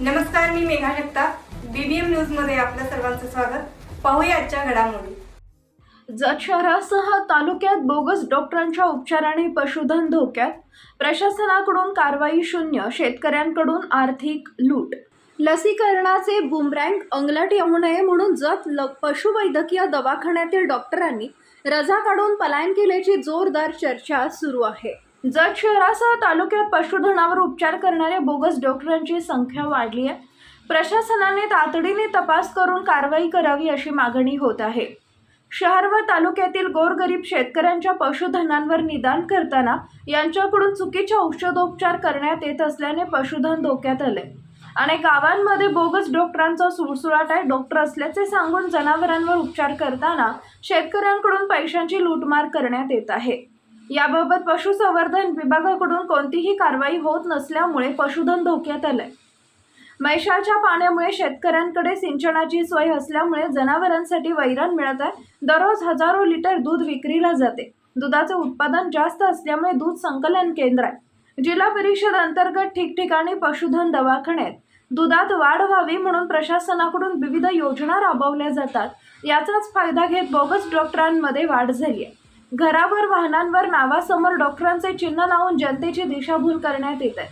मी Megha Jagtap. BBM न्यूजमध्ये आपल्या सर्वांचं स्वागत. पाहूया आजच्या घडामोडी. जत शहरासह तालुक्यात बोगस डॉक्टरांच्या उपचाराने पशुधन धोक्यात. प्रशासनाकडून कारवाई शून्य शेतकऱ्यांकडून आर्थिक लूट. लसीकरणाचे बुमरँग अंगलट येऊ नये म्हणून जत ल पशुवैद्यकीय दवाखान्यातील डॉक्टरांनी रजा काढून पलायन केल्याची जोरदार चर्चा सुरू आहे. जत शहरासह तालुक्यात पशुधनावर उपचार करणाऱ्या बोगस डॉक्टरांची संख्या वाढली आहे. प्रशासनाने तातडीने तपास करून कारवाई करावी अशी मागणी होत आहे. शहर व तालुक्यातील गोरगरीब शेतकऱ्यांच्या पशुधनांवर निदान करताना यांच्याकडून चुकीचे औषधोपचार करण्यात येत असल्याने पशुधन धोक्यात आले आणि गावांमध्ये बोगस डॉक्टरांचा सुळसुळाट आहे. डॉक्टर असल्याचे सांगून जनावरांवर उपचार करताना शेतकऱ्यांकडून पैशांची लूटमार करण्यात येत आहे. याबाबत पशुसंवर्धन विभागाकडून कोणतीही कारवाई होत नसल्यामुळे पशुधन धोक्यात आलंय. मैशाच्या पाण्यामुळे शेतकऱ्यांकडे सिंचनाची सोय असल्यामुळे जनावरांसाठी वैरण मिळत आहे. दररोज हजारो लिटर दूध विक्रीला जाते. दुधाचं उत्पादन जास्त असल्यामुळे दूध संकलन केंद्र आहे. जिल्हा परिषद अंतर्गत ठिकठिकाणी पशुधन दवाखान्यात दुधात वाढ व्हावी म्हणून प्रशासनाकडून विविध योजना राबवल्या जातात. याचाच फायदा घेत बोगस डॉक्टरांमध्ये वाढ झाली आहे. घरावर वाहनांवर नावासमोर डॉक्टरांचे चिन्ह लावून जनतेची दिशाभूल करण्यात येत आहे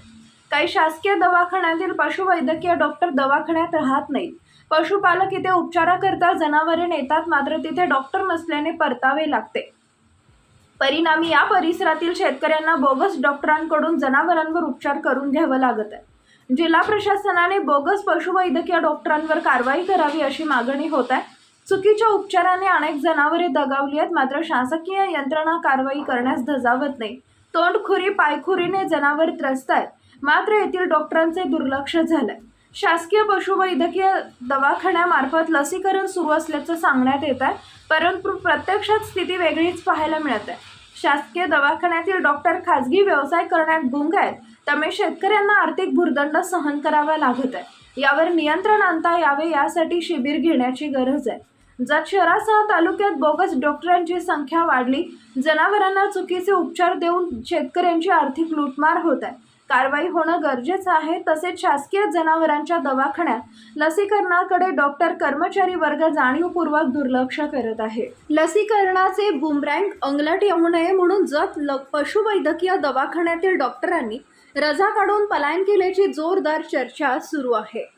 काही शासकीय दवाखान्यातील पशुवैद्यकीय डॉक्टर दवाखान्यात राहत नाहीत. पशुपालक इथे उपचाराकरता जनावरे नेतात मात्र तिथे डॉक्टर नसल्याने परतावे लागते. परिणामी या परिसरातील शेतकऱ्यांना बोगस डॉक्टरांकडून जनावरांवर उपचार करून घ्यावं लागत आहे. जिल्हा प्रशासनाने बोगस पशुवैद्यकीय डॉक्टरांवर कारवाई करावी अशी मागणी होत आहे. चुकीच्या उपचाराने अनेक जनावरे दगावली आहेत. मात्र शासकीय यंत्रणा कारवाई करण्यास धजावत नाही. तोंडखुरी पायखुरीने जनावर त्रस्त आहेत. मात्र येथील डॉक्टरांचे दुर्लक्ष झालंय. शासकीय पशुवैद्यकीय दवाखान्यामार्फत लसीकरण सुरू असल्याचं सांगण्यात येत आहे. परंतु प्रत्यक्षात स्थिती वेगळीच पाहायला मिळत आहे. शासकीय दवाखान्यातील डॉक्टर खाजगी व्यवसाय करण्यात गुंग आहेत. त्यामुळे शेतकऱ्यांना आर्थिक भुर्दंड सहन करावा लागत आहे. यावर नियंत्रण आणता यावे यासाठी शिबिर घेण्याची गरज आहे. जत शहरासह तालुक्यात बोगस डॉक्टरांची संख्या वाढली जनावरांना चुकीचे उपचार देऊन शेतकऱ्यांची आर्थिक लूटमार होत आहे. कारवाई होणं गरजेचं आहे तसेच शासकीय जनावरांच्या दवाखान्यात लसीकरणाकडे डॉक्टर कर्मचारी वर्ग जाणीवपूर्वक दुर्लक्ष करत आहे. लसीकरणाचे बुमरँग अंगलट येऊ नये म्हणून जत ल पशुवैद्यकीय दवाखान्यातील डॉक्टरांनी रजा काढून पलायन केल्याची जोरदार चर्चा सुरू आहे.